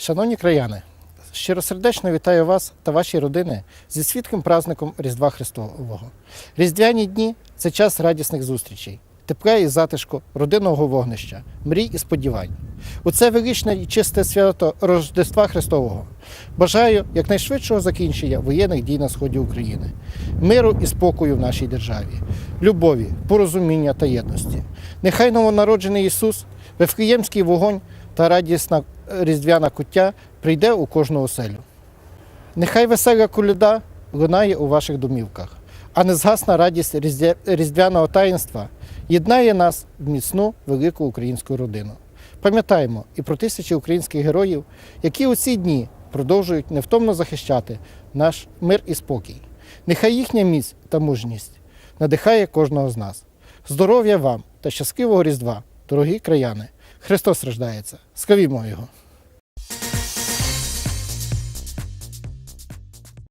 Шановні краяни, щиросердечно вітаю вас та ваші родини зі світлим праздником Різдва Христового. Різдвяні дні це час радісних зустрічей, тепла і затишку, родинного вогнища, мрій і сподівань. У це величне і чисте свято Рождества Христового. Бажаю якнайшвидшого закінчення воєнних дій на сході України, миру і спокою в нашій державі, любові, порозуміння та єдності. Нехай новонароджений Ісус, Вифлеємський вогонь та радісна різдвяна куття прийде у кожну оселю. Нехай весела коляда лунає у ваших домівках, а незгасна радість різдвяного таїнства єднає нас в міцну велику українську родину. Пам'ятаємо і про тисячі українських героїв, які у ці дні продовжують невтомно захищати наш мир і спокій. Нехай їхня міць та мужність надихає кожного з нас. Здоров'я вам та щасливого Різдва, дорогі краяни! Христос рождається! Скавімо його!